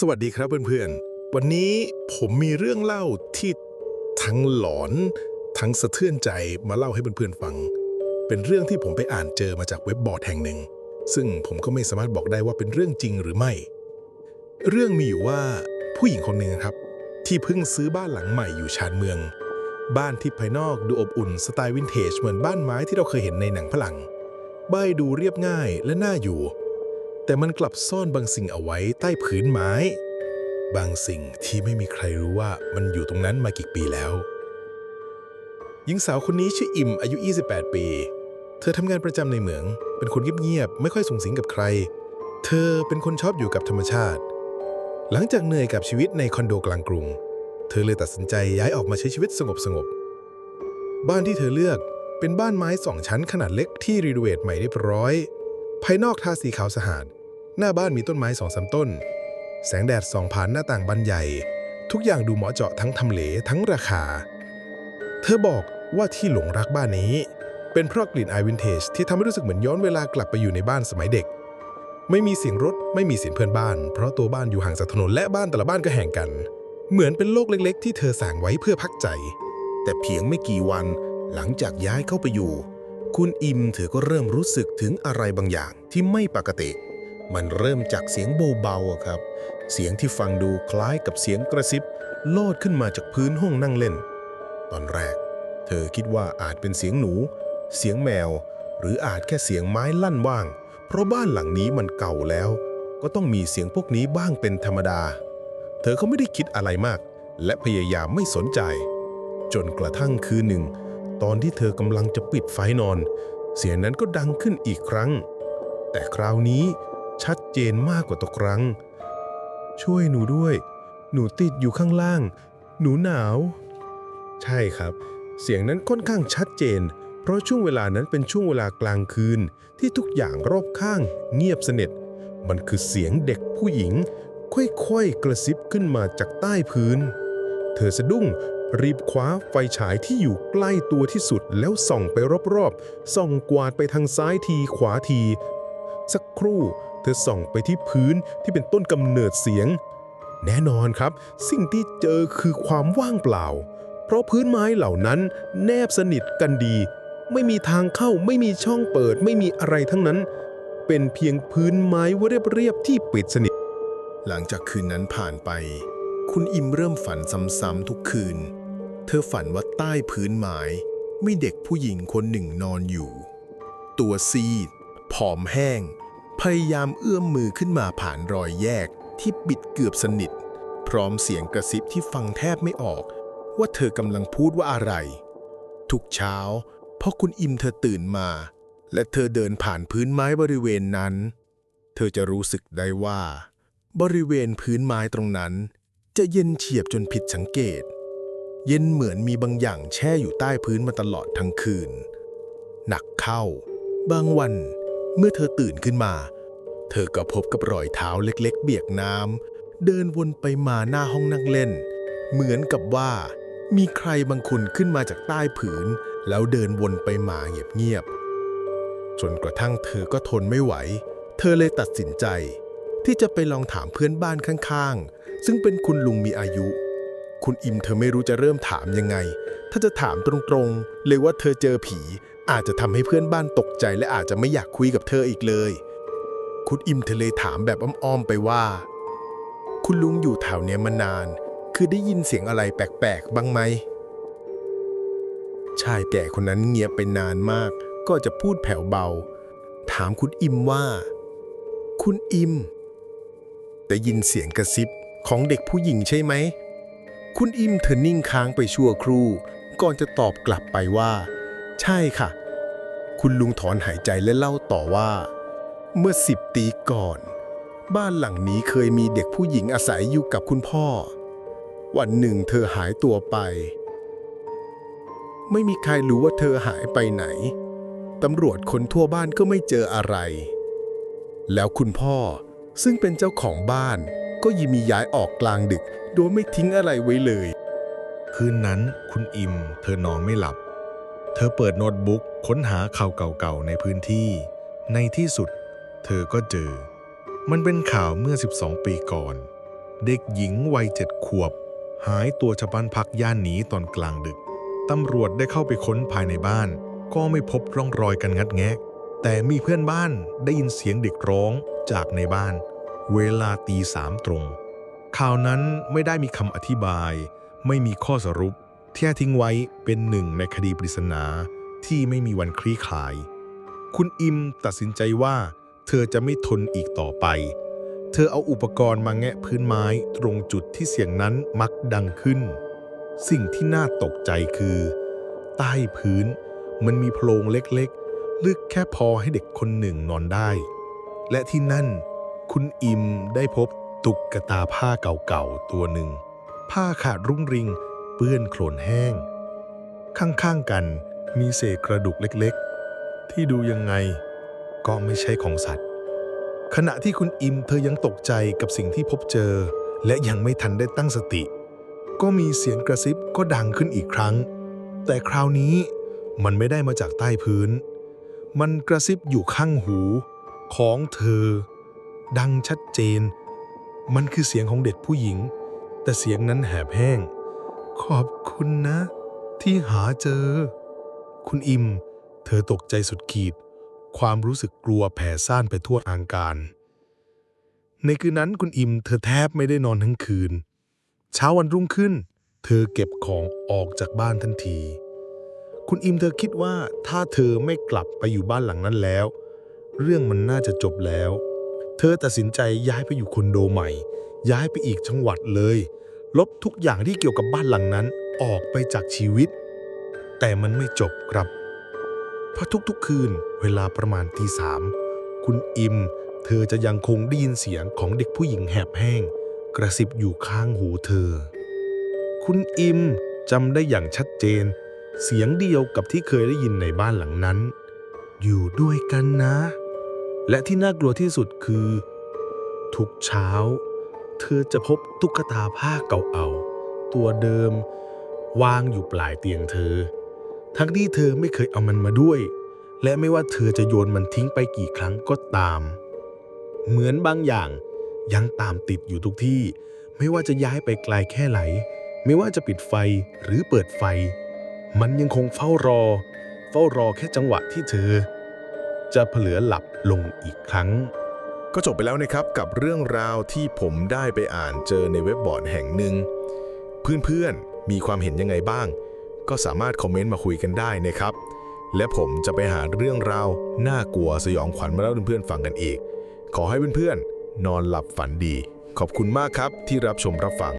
สวัสดีครับเพื่อนๆ วันนี้ผมมีเรื่องเล่าที่ทั้งหลอน ทั้งสะเทือนใจมาเล่าให้เพื่อนๆฟัง เป็นเรื่องที่ผมไปอ่านเจอมาจากเว็บบอร์ดแห่งหนึ่ง ซึ่งผมก็ไม่สามารถบอกได้ว่าเป็นเรื่องจริงหรือไม่ เรื่องมีอยู่ว่าผู้หญิงคนหนึ่งครับ ที่เพิ่งซื้อบ้านหลังใหม่อยู่ชานเมือง บ้านที่ภายนอกดูอบอุ่นสไตล์วินเทจเหมือนบ้านไม้ที่เราเคยเห็นในหนังฝรั่งบ้านดูเรียบง่ายและน่าอยู่ แต่มันกลับซ่อนบางสิ่งเอาไว้ใต้ผืนไม้ บางสิ่งที่ไม่มีใครรู้ว่ามันอยู่ตรงนั้นมากี่ปีแล้ว หญิงสาวคนนี้ชื่ออิมอายุ 28 ปี เธอทำงานประจำในเหมือง เป็นคนเงียบๆ ไม่ค่อยสูงสิงกับใคร เธอเป็นคนชอบอยู่กับธรรมชาติ หลังจากเหนื่อยกับชีวิตในคอนโดกลางกรุง เธอเลยตัดสินใจย้ายออกมาใช้ชีวิตสงบๆ บ้านที่เธอเลือกเป็นบ้านไม้สองชั้นขนาดเล็กที่รีโนเวทใหม่เรียบร้อย ภายนอกทาสีขาวสะอาด หน้าบ้านมีต้นไม้สองสามต้น แสงแดดส่องผ่านหน้าต่างบานใหญ่ ทุกอย่างดูเหมาะเจาะทั้งทำเลทั้งราคา เธอบอกว่าที่หลงรักบ้านนี้ เป็นเพราะกลิ่นอายวินเทจที่ทำให้รู้สึกเหมือนย้อนเวลากลับไปอยู่ในบ้านสมัยเด็ก ไม่มีเสียงรถไม่มีเสียงเพื่อนบ้าน เพราะตัวบ้านอยู่ห่างจากถนนและบ้านแต่ละบ้านก็แห่งกัน เหมือนเป็นโลกเล็ก ๆ ที่เธอสร้างไว้เพื่อพักใจ แต่เพียงไม่กี่วันหลังจากย้ายเข้าไปอยู่ คุณอิมเธอก็เริ่มรู้สึกถึงอะไรบางอย่างที่ไม่ปกติ มันเริ่มจากเสียงเบาๆครับ เสียงที่ฟังดูคล้ายกับเสียงกระซิบ โลดขึ้นมาจากพื้นห้องนั่งเล่น ตอนแรก เธอคิดว่าอาจเป็นเสียงหนู เสียงแมว หรืออาจแค่เสียงไม้ลั่นว่าง เพราะบ้านหลังนี้มันเก่าแล้ว ก็ต้องมีเสียงพวกนี้บ้างเป็นธรรมดา เธอก็ไม่ได้คิดอะไรมาก และพยายามไม่สนใจ จนกระทั่งคืนหนึ่ง ตอนที่เธอกำลังจะปิดไฟนอน เสียงนั้นก็ดังขึ้นอีกครั้ง แต่คราวนี้ ชัดเจนมากกว่าทุกครั้ง ช่วยหนูด้วย หนูติดอยู่ข้างล่าง หนูหนาว ใช่ครับ เสียงนั้นค่อนข้างชัดเจน เพราะช่วงเวลานั้นเป็นช่วงเวลากลางคืนที่ทุกอย่างรอบข้างเงียบสนิทมันคือเสียงเด็กผู้หญิง ค่อยๆกระซิบขึ้นมาจากใต้พื้น เธอสะดุ้งรีบคว้าไฟฉายที่อยู่ใกล้ตัวที่สุดแล้วส่องไปรอบๆ ส่องกวาดไปทางซ้ายทีขวาที สักครู่ ธอส่องไปที่พื้นที่เป็นต้นกำเนิดเสียง แน่นอนครับ สิ่งที่เจอคือความว่างเปล่า เพราะพื้นไม้เหล่านั้นแนบสนิทกันดี ไม่มีทางเข้าไม่มีช่องเปิด ไม่มีอะไรทั้งนั้น เป็นเพียงพื้นไม้เรียบๆที่ปิดสนิท หลังจากคืนนั้นผ่านไป คุณอิมเริ่มฝันซ้ำๆทุกคืน เธอฝันว่าใต้พื้นไม้มีเด็กผู้หญิงคนหนึ่งนอนอยู่ ตัวซีดผอมแห้ง พยายามเอื้อมมือขึ้นมาผ่านรอยแยกที่ปิดเกือบสนิท พร้อมเสียงกระซิบที่ฟังแทบไม่ออก ว่าเธอกำลังพูดว่าอะไร ทุกเช้าพอคุณอิมเธอตื่นมา และเธอเดินผ่านพื้นไม้บริเวณนั้น เธอจะรู้สึกได้ว่า บริเวณพื้นไม้ตรงนั้น จะเย็นเฉียบจนผิดสังเกต เย็นเหมือนมีบางอย่างแช่อยู่ใต้พื้นมาตลอดทั้งคืน หนักเข้า บางวัน เมื่อเธอตื่นขึ้นมา เธอก็พบกับรอยเท้าเล็กๆ เบียกน้ำเดินวนไปมาหน้าห้องนั่งเล่น เหมือนกับว่า มีใครบางคนขึ้นมาจากใต้ผืน แล้วเดินวนไปมาเงียบๆจนกระทั่งเธอก็ทนไม่ไหว เธอเลยตัดสินใจ ที่จะไปลองถามเพื่อนบ้านข้างๆ ซึ่งเป็นคุณลุงมีอายุ คุณอิมเธอไม่รู้จะเริ่มถามยังไง ถ้าจะถามตรงๆ เลยว่าเธอเจอผี อาจจะทำให้เพื่อนบ้านตกใจและอาจจะไม่อยากคุยกับเธออีกเลย คุณอิมเธอเลยถามแบบอ้อมๆไปว่า คุณลุงอยู่แถวเนี้ยมานาน คือได้ยินเสียงอะไรแปลกๆ บ้างไหม ชายแก่คนนั้นเงียบไปนานมาก ก็จะพูดแผ่วเบา ถามคุณอิมว่า คุณอิมได้ยินเสียงกระซิบของเด็กผู้หญิงใช่ไหม คุณอิมเธอนิ่งค้างไปชั่วครู่ ก่อนจะตอบกลับไปว่า ใช่ค่ะ คุณลุงถอนหายใจและเล่าต่อว่า เมื่อสิบปีก่อน บ้านหลังนี้เคยมีเด็กผู้หญิงอาศัยอยู่กับคุณพ่อ วันหนึ่งเธอหายตัวไป ไม่มีใครรู้ว่าเธอหายไปไหน ตำรวจคนทั่วบ้านก็ไม่เจออะไร แล้วคุณพ่อซึ่งเป็นเจ้าของบ้านก็ยิมีย้ายออกกลางดึก โดยไม่ทิ้งอะไรไว้เลย คืนนั้นคุณอิมเธอนอนไม่หลับ เธอเปิดโน้ตบุ๊กค้นหาข่าวเก่าๆในพื้นที่ ในที่สุด เธอก็เจอ มันเป็นข่าวเมื่อ 12 ปีก่อน เด็กหญิงวัยเจ็ดขวบ หายตัวจากบ้านพักย่านนี้ตอนกลางดึก ตำรวจได้เข้าไปค้นภายในบ้าน ก็ไม่พบร่องรอยกันงัดแงะ แต่มีเพื่อนบ้านได้ยินเสียงเด็กร้องจากในบ้าน เวลาตีสามตรงข่าวนั้นไม่ได้มีคำอธิบาย ไม่มีข้อสรุป ที่ทิ้งไว้เป็นหนึ่งในคดีปริศนาที่ไม่มีวันคลี่คลาย คุณอิมตัดสินใจว่า เธอจะไม่ทนอีกต่อไป เธอเอาอุปกรณ์มาแงะพื้นไม้ตรงจุดที่เสียงนั้นมักดังขึ้น สิ่งที่น่าตกใจคือ ใต้พื้นมันมีโพรงเล็กๆ ลึกแค่พอให้เด็กคนหนึ่งนอนได้ และที่นั่น คุณอิมได้พบตุ๊กตาผ้าเก่าๆตัวหนึ่ง ผ้าขาดรุ่งริง เปื้อนโคลนแห้ง ข้างๆกันมีเศษกระดูกเล็กๆ ที่ดูยังไงก็ไม่ใช่ของสัตว์ ขณะที่คุณอิมเธอยังตกใจกับสิ่งที่พบเจอ และยังไม่ทันได้ตั้งสติ ก็มีเสียงกระซิบก็ดังขึ้นอีกครั้ง แต่คราวนี้มันไม่ได้มาจากใต้พื้น มันกระซิบอยู่ข้างหูของเธอ ดังชัดเจน มันคือเสียงของเด็กผู้หญิง แต่เสียงนั้นแหบแห้ง ขอบคุณนะ ที่หาเจอ คุณอิม เธอตกใจสุดขีด ความรู้สึกกลัวแผ่ซ่านไปทั่วทางการ ในคืนนั้นคุณอิม เธอแทบไม่ได้นอนทั้งคืน เช้าวันรุ่งขึ้น เธอเก็บของออกจากบ้านทันที คุณอิมเธอคิดว่าถ้าเธอไม่กลับไปอยู่บ้านหลังนั้นแล้ว เรื่องมันน่าจะจบแล้ว เธอตัดสินใจย้ายไปอยู่คอนโดใหม่ ย้ายไปอีกจังหวัดเลย ลบทุกอย่างที่เกี่ยวกับบ้านหลังนั้นออกไปจากชีวิต แต่มันไม่จบครับเพราะทุกๆคืนเวลาประมาณตีสามคุณอิม เธอจะยังคงได้ยินเสียงของเด็กผู้หญิงแหบแห้ง กระซิบอยู่ข้างหูเธอ คุณอิมจำได้อย่างชัดเจน เสียงเดียวกับที่เคยได้ยินในบ้านหลังนั้น อยู่ด้วยกันนะ และที่น่ากลัวที่สุดคือ ทุกเช้า เธอจะพบตุ๊กตาผ้าเก่าๆตัวเดิม วางอยู่ปลายเตียงเธอ ทั้งที่เธอไม่เคยเอามันมาด้วย และไม่ว่าเธอจะโยนมันทิ้งไปกี่ครั้งก็ตาม เหมือนบางอย่างยังตามติดอยู่ทุกที่ ไม่ว่าจะย้ายไปไกลแค่ไหน ไม่ว่าจะปิดไฟหรือเปิดไฟ มันยังคงเฝ้ารอ เฝ้ารอแค่จังหวะที่เธอ จะเผลอหลับลงอีกครั้ง ก็จบไปแล้วนะครับกับเรื่องราวที่ผมได้ไปอ่านเจอในเว็บบอร์ดแห่งหนึ่ง เพื่อนๆมีความเห็นยังไงบ้าง ก็สามารถคอมเมนต์มาคุยกันได้นะครับ และผมจะไปหาเรื่องราวน่ากลัวสยองขวัญมาเล่าเพื่อนๆฟังกันอีก ขอให้เพื่อนๆนอนหลับฝันดี ขอบคุณมากครับที่รับชมรับฟัง